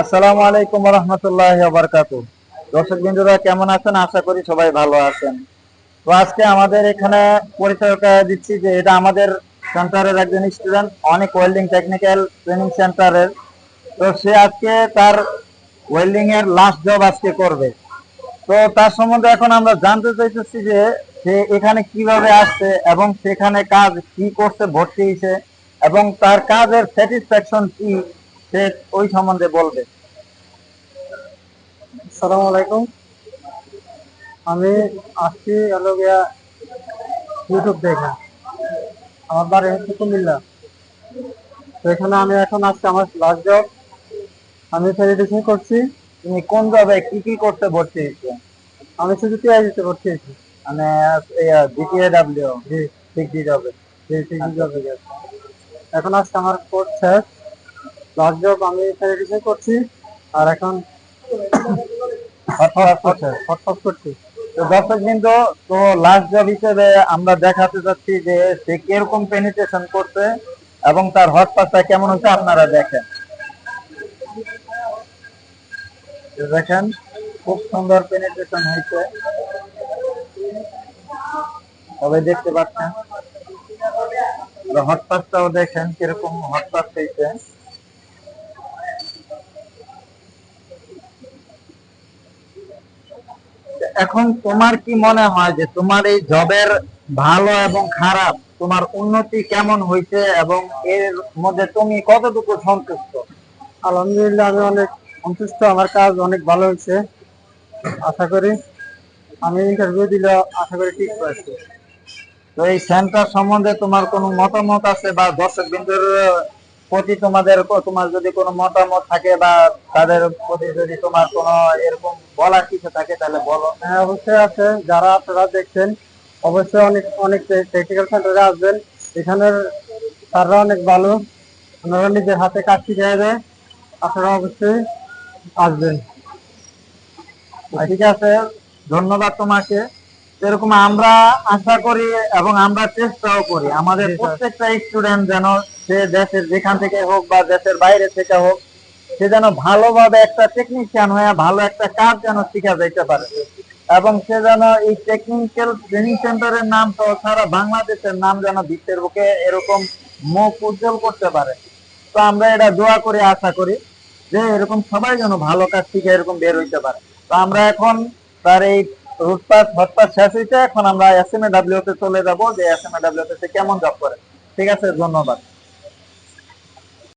আসসালামু আলাইকুম রহমতুল্লাহ বারকাতু দর্শক বিন্দুরা, কেমন আছেন? আশা করি সবাই ভালো আছেন। তো আজকে আমাদের এখানে পরিচয় দিচ্ছি যে এটা আমাদের সেন্টারের একজন স্টুডেন্ট, অনেক ওয়েল্ডিং টেকনিক্যাল ট্রেনিং সেন্টারের। তো সে আজকে তার ওয়েল্ডিং এর লাস্ট জব আজকে করবে। তো তার সম্বন্ধে এখন আমরা জানতে চাইতেছি যে সে এখানে কীভাবে আসছে এবং সেখানে কাজ কি করতে ভর্তি হয়েছে এবং তার কাজের স্যাটিসফ্যাকশন কি? সে ওই সম্বন্ধে বলবে। আসসালামু আলাইকুম। আমি আসছি হলো ইউটিউব দেখা। আমার বাড়ি হচ্ছে কুমিল্লা। তো এখানে আমি এখন আসছি আমার লাস্ট জব আমি ফেরিটেশন করছি, তুমি কোন জবে কি কি করতে ভর্তি হয়েছে? আমি শুধু টিআইজিতে ভর্তি হয়েছি। মানে দ্বিতীয় ডাব্লিউ জি ঠিক দিয়ে যাবে জি ঠিক জবে এখন আসছে আমার কোর্স শেষ। লাস্ট জব আমি ফেরিটেশন করছি, আর এখন করছি তো দর্শক বিন্দু, তো লাস্ট জব হিসেবে আমরা দেখাতে চাচ্ছি যে সে কীরকম পেনিটেশন করছে এবং তার হট পাসটা কেমন হচ্ছে আপনারা দেখেন। দেখেন, খুব সুন্দর পেনিট্রেশন হয়েছে। সবাই দেখতে পাচ্ছেন? হট পাসটাও দেখেন কীরকম হট পাস হয়েছে। এখন তোমার কি মনে হয় যে তোমার এই জবের ভালো এবং খারাপ তোমার উন্নতি কেমন হয়েছে এবং এর মধ্যে তুমি কতটুকু সন্তুষ্ট? আলহামদুলিল্লাহ আমি অনেক সন্তুষ্ট। আমার কাজ অনেক ভালো হয়েছে আশা করি। আমি ইন্টারভিউ দিলে আশা করি ঠিক পাচ্ছি তো এই সেন্টার সম্বন্ধে তোমার কোনো মতামত আছে বা দর্শক বিন্দুর প্রতি তোমাদের তোমার যদি কোনো মতামত থাকে বা তাদের প্রতি যদি তোমার কোনো এরকম বলার কিছু থাকে তাহলে বলো। হ্যাঁ অবশ্যই আছে। যারা আপনারা দেখছেন অবশ্যই অনেক অনেক টেকনিক্যাল সেন্টারে আসবেন। এখানের তারা অনেক ভালো। ওনারা নিজের হাতে কাজ শিখিয়ে দেয় আপনারা অবশ্যই আসবেন। ঠিক আছে ধন্যবাদ তোমাকে। এরকম আমরা আশা করি এবং আমরা চেষ্টাও করি। আমাদের প্রত্যেকটা স্টুডেন্ট যেন সে দেশের যেখান থেকে হোক বা দেশের বাইরে থেকে হোক সে যেন ভালোভাবে একটা টেকনিশিয়ান হয়ে ভালো একটা কাজ যেন শিখা যাইতে পারে। এবং সে যেন এই টেকনিক্যাল ট্রেনিং সেন্টারের নাম তো সারা বাংলাদেশের নাম যেন বিশ্বের বুকে এরকম মুখ উজ্জ্বল করতে পারে। তো আমরা এটা দোয়া করে আশা করি যে এরকম সবাই যেন ভালো কাজ শিখে এরকম বের হইতে পারে। তো আমরা এখন তার এই রুটপাস হটপাস শেষ হইতে এখন আমরা এস এম এ ডাব্লিউ তে চলে যাব যে এস এম এ ডাব্লিউ তে কেমন জব করে। ঠিক আছে, ধন্যবাদ।